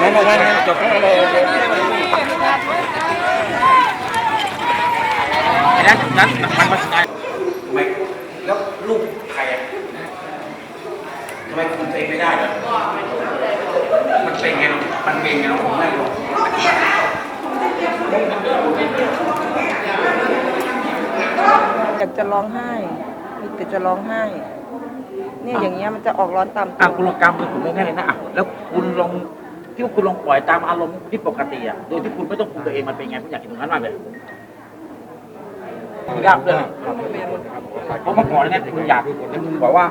งั้นงั้นงั้นจบเลยงั้นงั้นมันมาสไงทำไมแล้วลูกใครอะทำไมคุมตัวเองไม่ได้เหรอมันเป็นไงมันเป็นไงผมไม่รู้อยากจะร้องไห้มีแต่จะร้องไห้ เนี่ยอย่างเงี้ยมันจะออกร้อนตามตัอะวคุณลองกำมือผมง่ายๆเลยนะอะแล้วคุณลองที่ว่าคุณลองปล่อยตามอารมณ์ที่ปกติอะโดยที่คุณไม่ต้องคุมตัวเองมันเป็นไงผมอยากเห็นตรงนั้นมากเลยคุณยากเลยเพราะเมื่อก่อนเนี่ยคุณอยากคุณบอกว่า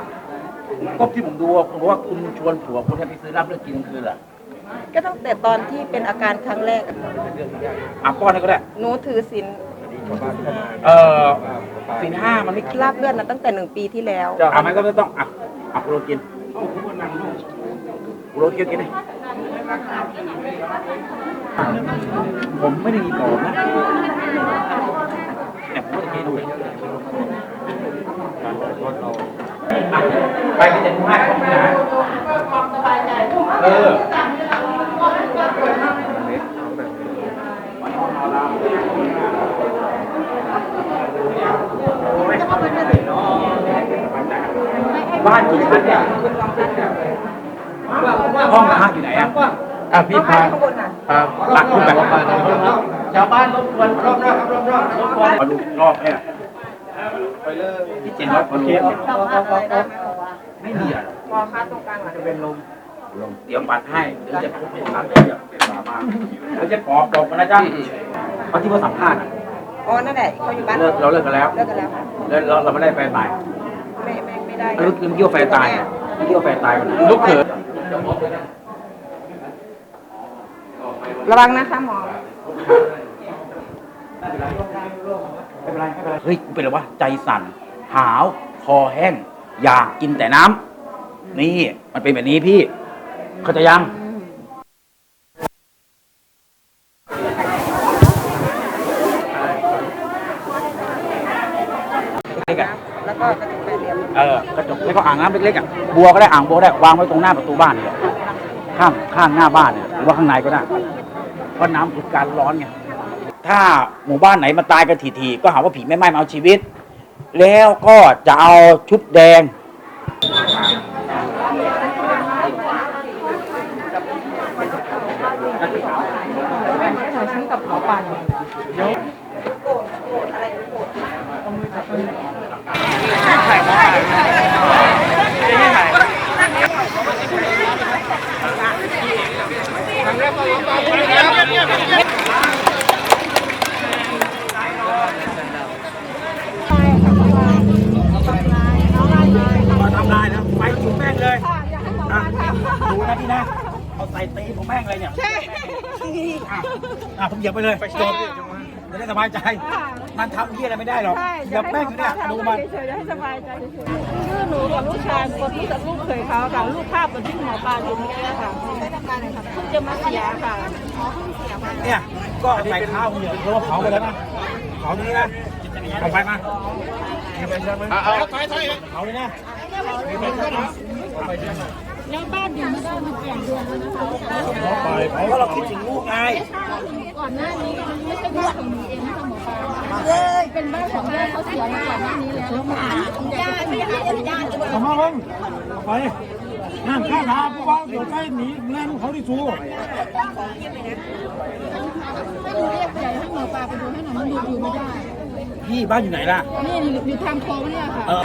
ก็ที่ผมดูอะคุณบอกว่าคุณชวนผัวคุณให้ไปซื้อเหล้าเรื่องกินกลางคืนเหรอก็ตั้งแต่ตอนที่เป็นอาการครั้งแรกอะอะป้อนให้ก็ได้หนูถือศีลเออ สินห้ามันไม่ลาบเลือดนะตั้งแต่หนึ่งปีที่แล้วอะมันก็ไม่ต้องอะอะคุณลองกินคุณลองกินกินดิผมไม่ได้มีปอบนะเนี่ยผมก็จะกินดูเลยอะไปที่จะดูให้ผมนะเออ บ้านกี่ชั้นเนี่ยห้องพักอยู่ไหนอะอะพี่พาข้างบนน่ะพาหลักขึ้นแบบชาวบ้านรบกวนรอบๆครับรอบๆรบกวนมาดูรอบเนี่ยที่เจ็ดร้อยคนไม่มีอะพอค่าตรงกลางหลังจะเป็นลมเดี๋ยวปัดให้เดี๋ยวจะพูดเป็นปัดเดี๋ยวมาเดี๋ยวจะปอบปอบมานะจ๊ะเขาที่ว่าสัมภาษณ์อะอ๋อนั่นแหละเขาอยู่บ้านเลิกเราเลิกกันแล้วเลิกกันแล้วค่ะแล้วเราเราไม่ได้แฟนใหม่ไม่ไม่ไม่ ได้แล้วคือเกี่ยวแฟนตายอะเกี่ยวแฟนตายกันลูกเขยระวังนะคะหมอไม่เป็นไรไม่เป็นไรเฮ้ยกูเป็นอะไรวะใจสั่น หาว คอแห้ง อยากกินแต่น้ำนี่มันเป็นแบบนี้พี่ เข้าใจยังเล็กๆอะแล้วก็กระจกแปด เออกระจกแล้วก็อ่างน้ำเล็กๆอะบัวก็ได้อ่างบัวได้วางไว้ตรงหน้าประตูบ้านเนี่ยข้างข้างหน้าบ้านเนี่ยหรือว่าข้างในก็ได้เพราะน้ำคือการร้อนไงถ้าหมู่บ้านไหนมาตายกันทีๆก็หาว่าผีแม่ไม้มาเอาชีวิต แล้วก็จะเอาชุดแดงกับหมอปันมาทำลายนะไฟจุดแม่งเลย ใส่ตีผมแม่งเลยเนี่ยอะอะผมเหยียบไปเลยไฟโดนจะได้สบายใจ มันทำเหี้ยอะไรไม่ได้หรอกเหยียบแม่งอยู่เนี่ยดูมันเฉยๆให้สบายใจเฉยๆชื่อหนูกับลูกชายคนรู้จักลูกเคยเขาค่ะลูกภาพกับที่หมอปลาอยู่เมื่อกี้ค่ะเพิ่งจะมาเสียค่ะเนี่ยก็ใส่ข้าวเหยียบเพราะว่าเผาไปแล้วนะเผาตรงนี้นะเอาไฟมาเอาเอาไฟไฟเผาเลยนะแล้วบ้านอยู่ไม่ได้มาแปดเดือนแล้วนะคะเพราะว่าเราคิดถึงลูกไงก่อนหน้านี้มันไม่ใช่บ้านของหนูเองนะคะหมอปลา เลยเป็นบ้านของญาติเขาเสียมาก่อนหน้านี้แล้วญาติไม่ได้เป็นญาติขมาลงไปนั่งข้างหาผู้ว่าเดี๋ยวใกล้หนีแน่นเขาที่ชูให้หนูเรียกใหญ่ให้หมอปลาไปดูให้หน่อยมันดูอยู่ไม่ได้ พี่บ้านอยู่ไหนล่ะ นี่อยู่ทางโค้งเนี่ยค่ะเออ